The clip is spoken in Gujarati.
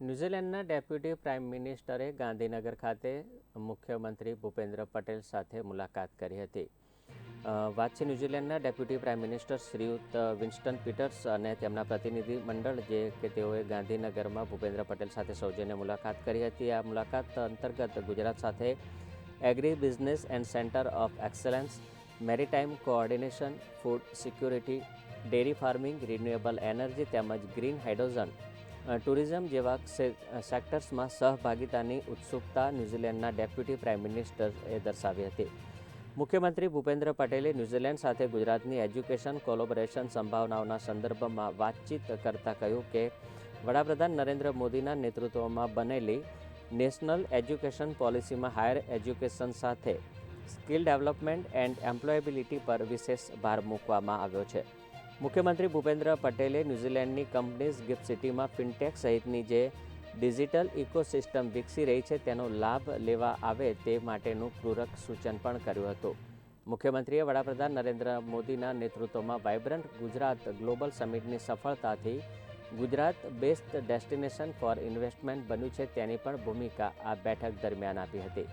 ન્યૂઝીલેન્ડના ડેપ્યુટી પ્રાઇમ મિનિસ્ટરે ગાંધીનગર ખાતે મુખ્યમંત્રી ભૂપેન્દ્ર પટેલ સાથે મુલાકાત કરી હતી. વાત છે ન્યૂઝીલેન્ડના deputy prime minister Shriyut Winston Peters અને તેમના પ્રતિનિધિ મંડળ જે કે તેઓએ ગાંધીનગરમાં ભૂપેન્દ્ર પટેલ સાથે સૌજન્ય મુલાકાત કરી હતી. આ મુલાકાત અંતર્ગત ગુજરાત સાથે agri business and centre of excellence maritime coordination, food security, dairy farming, renewable energy તેમજ ગ્રીન હાઇડ્રોજન ટુરિઝમ જેવા સેક્ટર્સમાં સહભાગિતાની ઉત્સુકતા ન્યૂઝીલેન્ડના ડેપ્યુટી પ્રાઇમ મિનિસ્ટરએ દર્શાવી હતી. મુખ્યમંત્રી ભૂપેન્દ્ર પટેલે ન્યૂઝીલેન્ડ સાથે ગુજરાતની એજ્યુકેશન, કોલોબરેશન સંભાવનાઓના સંદર્ભમાં વાતચીત કરતાં કહ્યું કે, વડાપ્રધાન નરેન્દ્ર મોદીના નેતૃત્વમાં બનેલી નેશનલ એજ્યુકેશન પોલિસીમાં હાયર એજ્યુકેશન સાથે સ્કિલ ડેવલપમેન્ટ એન્ડ એમ્પ્લોયેબિલિટી પર વિશેષ ભાર મૂકવામાં આવ્યો છે. મુખ્યમંત્રી ભૂપેન્દ્ર પટેલે ન્યૂઝીલેન્ડની કંપનીઝ ગિફ્ટ સિટીમાં ફિનટેક સહિતની જે ડિજિટલ ઇકોસિસ્ટમ વિકસી રહી છે, તેનો લાભ લેવા આવે તે માટેનું પૂરક સૂચન પણ કર્યું હતું. મુખ્યમંત્રીએ વડાપ્રધાન નરેન્દ્ર મોદીના નેતૃત્વમાં વાઇબ્રન્ટ ગુજરાત ગ્લોબલ સમિટની સફળતાથી Gujarat best destination for investment બન્યું છે, તેની પણ ભૂમિકા આ બેઠક દરમિયાન આપી હતી.